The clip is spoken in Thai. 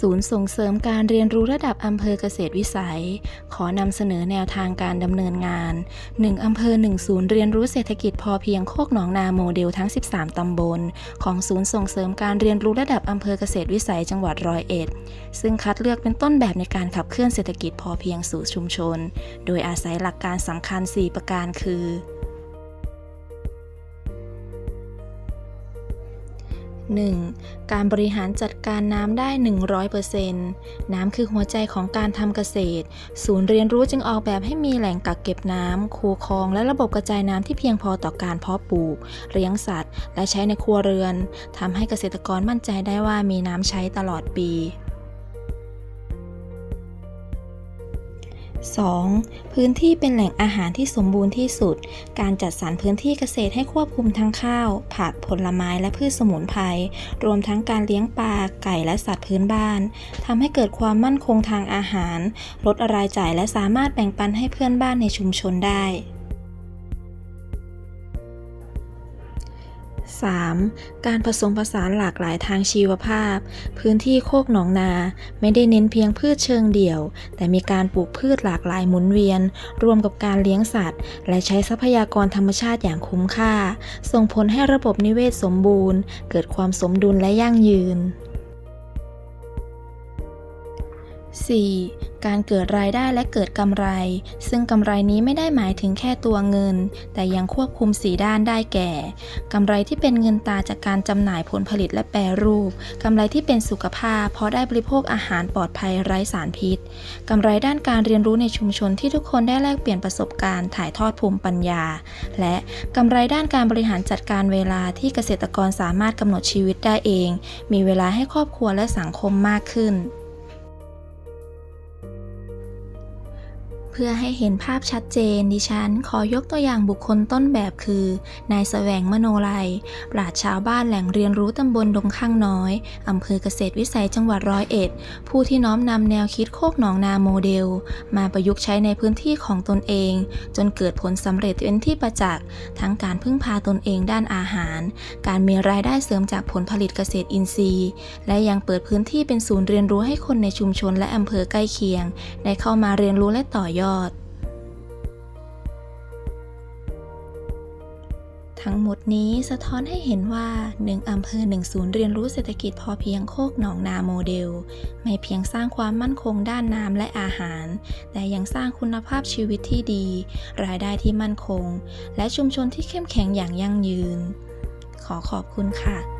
ศูนย์ส่งเสริมการเรียนรู้ระดับอำเภอเกษตรวิสัย ขอนำเสนอแนวทางการดำเนินงาน 1อำเภอ1ศูนย์เรียนรู้เศรษฐกิจพอเพียงโคกหนองนาโมเดลทั้ง 13 ตำบล ของศูนย์ส่งเสริมการเรียนรู้ระดับอำเภอเกษตรวิสัยจังหวัดร้อยเอ็ด ซึ่งคัดเลือกเป็นต้นแบบในการขับเคลื่อนเศรษฐกิจพอเพียงสู่ชุมชน โดยอาศัยหลักการสำคัญ 4 ประการคือ 1. การบริหารจัดการน้ำได้ 100%น้ำคือหัวใจของการทำเกษตร ศูนย์เรียนรู้จึงออกแบบให้มีแหล่งกักเก็บน้ำ คูคลอง และระบบกระจายน้ำที่เพียงพอต่อการเพาะปลูก เลี้ยงสัตว์ และใช้ในครัวเรือนทำให้เกษตรกรมั่นใจได้ว่ามีน้ำใช้ตลอดปี 2. พื้นที่เป็นแหล่งอาหารที่สมบูรณ์ที่สุด การจัดสรรพื้นที่เกษตรให้ควบคุมทั้งข้าว ผักผลไม้และพืชสมุนไพรรวมทั้งการเลี้ยงปลาไก่และสัตว์พื้นบ้านทำให้เกิดความมั่นคงทางอาหาร ลดรายจ่ายและสามารถแบ่งปันให้เพื่อนบ้านในชุมชนได้ 3. การผสมผสานหลากหลายทางชีวภาพ พื้นที่โคกหนองนา ไม่ได้เน้นเพียงพืชเชิงเดี่ยว แต่มีการปลูกพืชหลากหลายหมุนเวียน รวมกับการเลี้ยงสัตว์ และใช้ทรัพยากรธรรมชาติอย่างคุ้มค่า ส่งผลให้ระบบนิเวศสมบูรณ์ เกิดความสมดุลและยั่งยืน 4. การเกิดรายได้และเกิดกำไร ซึ่งกำไรนี้ไม่ได้หมายถึงแค่ตัวเงิน แต่ยังควบคุมสีด้านได้แก่กำไรที่เป็นเงินตาจากการจำหน่ายผลผลิตและแปรรูปกำไรที่เป็นสุขภาพ เพราะได้บริโภคอาหารปลอดภัยไร้สารพิษกำไรด้านการเรียนรู้ในชุมชนที่ทุกคนได้แลกเปลี่ยนประสบการณ์ถ่ายทอดภูมิปัญญา และกำไรด้านการบริหารจัดการเวลาที่เกษตรกรสามารถกำหนดชีวิตได้เอง มีเวลาให้ครอบครัวและสังคมมากขึ้น พื่อให้เห็นภาพชัดเจน ดิฉันขอยกตัวอย่างบุคคลต้นแบบคือ นายแสวงมโนไลยปราชชาวบ้านแหล่งเรียนรู้ตำบลดงข้างน้อย อำเภอเกษตรวิสัยจังหวัดร้อยเอ็ด ผู้ที่น้อมนำแนวคิดโคกหนองนาโมเดล มาประยุกต์ใช้ในพื้นที่ของตนเอง จนเกิดผลสำเร็จเป็นที่ประจักษ์ ทั้งการพึ่งพาตนเองด้านอาหาร การมีรายได้เสริมจากผลผลิตเกษตรอินทรีย์ และยังเปิดพื้นที่เป็นศูนย์เรียนรู้ให้คนในชุมชนและอำเภอใกล้เคียง ได้เข้ามาเรียนรู้และต่อยอดอด ทั้งหมดนี้สะท้อนให้เห็นว่า 1อำเภอ1ศูนย์เรียนรู้เศรษฐกิจพอเพียงโคกหนองนาโมเดล ไม่เพียงสร้างความมั่นคงด้านน้ำและอาหาร แต่ยังสร้างคุณภาพชีวิตที่ดี รายได้ที่มั่นคง และชุมชนที่เข้มแข็งอย่างยั่งยืน ขอขอบคุณค่ะ